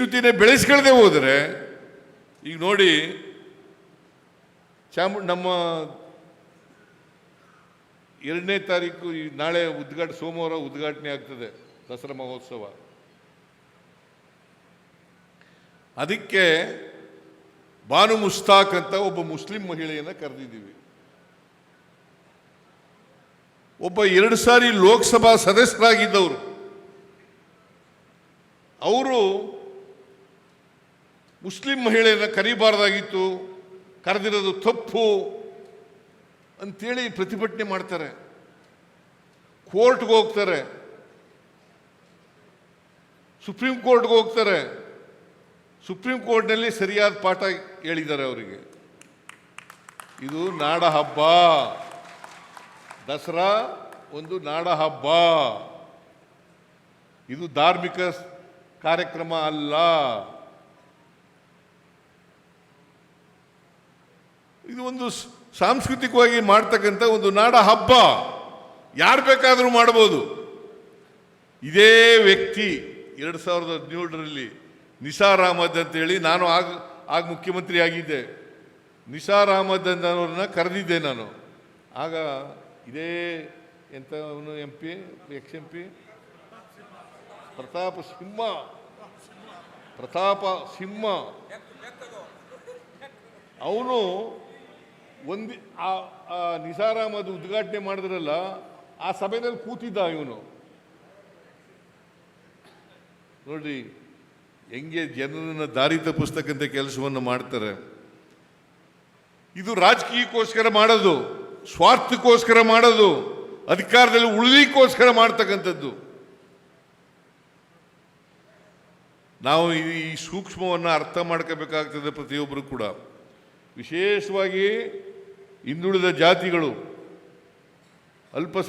ಸಹಿಷ್ಣುತೆನೇ ಬೆಳೆಸ್ಕೊಳ್ದೆ ಹೋದರೆ, ಈಗ ನೋಡಿ, ಚಾಮು, ನಮ್ಮ ಎರಡನೇ ತಾರೀಕು, ಈ ನಾಳೆ ಉದ್ಘಾಟ, ಸೋಮವಾರ ಉದ್ಘಾಟನೆ ಆಗ್ತದೆ, ದಸರಾ ಮಹೋತ್ಸವ. ಅದಕ್ಕೆ ಬಾನು ಮುಸ್ತಾಕ್ ಅಂತ ಒಬ್ಬ ಮುಸ್ಲಿಂ ಮಹಿಳೆಯನ್ನು ಕರೆದಿದ್ದೀವಿ. ಒಬ್ಬ ಎರಡು ಸಾರಿ ಲೋಕಸಭಾ ಸದಸ್ಯರಾಗಿದ್ದವರು. ಅವರು ಮುಸ್ಲಿಂ ಮಹಿಳೆಯನ್ನು ಕರಿಬಾರ್ದಾಗಿತ್ತು, ಕರೆದಿರೋದು ತಪ್ಪು ಅಂತೇಳಿ ಪ್ರತಿಭಟನೆ ಮಾಡ್ತಾರೆ. ಕೋರ್ಟ್ಗೆ ಹೋಗ್ತಾರೆ. ಸುಪ್ರೀಂ ಕೋರ್ಟ್ಗೆ ಹೋಗ್ತಾರೆ. ಸುಪ್ರೀಂ ಕೋರ್ಟ್ನಲ್ಲಿ ಸರಿಯಾದ ಪಾಠ ಹೇಳಿದ್ದಾರೆ ಅವರಿಗೆ. ಇದು ನಾಡ ಹಬ್ಬ. ದಸರಾ ಒಂದು ನಾಡ ಹಬ್ಬ. ಇದು ಧಾರ್ಮಿಕ ಕಾರ್ಯಕ್ರಮ ಅಲ್ಲ. ಇದು ಒಂದು ಸಾಂಸ್ಕೃತಿಕವಾಗಿ ಮಾಡ್ತಕ್ಕಂಥ ಒಂದು ನಾಡ ಹಬ್ಬ. ಯಾರು ಬೇಕಾದರೂ ಮಾಡ್ಬೋದು. ಇದೇ ವ್ಯಕ್ತಿ ಎರಡು ಸಾವಿರದ ಹದಿನೇಳರಲ್ಲಿ ನಿಸಾರ್ ಅಹಮದ್ ಅಂತೇಳಿ ನಾನು ಆಗ ಆಗ ಮುಖ್ಯಮಂತ್ರಿ ಆಗಿದ್ದೆ. ನಿಸಾರ್ ಅಹಮದ್ ಅನ್ನೋರನ್ನ ಕರೆದಿದ್ದೆ ನಾನು. ಆಗ ಇದೇ ಎಂತ ಅವನು M P, ex M P? Pratap Simha. Pratap Simha. ಅವನು ಒಂದು ಆ ನಿಸಾರಾಮ್ ಅದು ಉದ್ಘಾಟನೆ ಮಾಡಿದ್ರಲ್ಲ, ಆ ಸಭೆಯಲ್ಲಿ ಕೂತಿದ್ದ ಇವನು. ನೋಡ್ರಿ, ಹೆಂಗೆ ಜನರನ್ನ ದಾರಿ ತಪ್ಪಿಸ್ತಕ್ಕಂಥ ಕೆಲಸವನ್ನು ಮಾಡ್ತಾರೆ. ಇದು ರಾಜಕೀಯಕ್ಕೋಸ್ಕರ ಮಾಡೋದು, ಸ್ವಾರ್ಥಕ್ಕೋಸ್ಕರ ಮಾಡೋದು, ಅಧಿಕಾರದಲ್ಲಿ ಉಳಿಲಿಕ್ಕೋಸ್ಕರ ಮಾಡ್ತಕ್ಕಂಥದ್ದು. ನಾವು ಈ ಈ ಸೂಕ್ಷ್ಮವನ್ನು ಅರ್ಥ ಮಾಡ್ಕೋಬೇಕಾಗ್ತದೆ ಪ್ರತಿಯೊಬ್ಬರು ಕೂಡ. ವಿಶೇಷವಾಗಿ ಹಿಂದುಳಿದ ಜಾತಿಗಳು ಅಲ್ಪ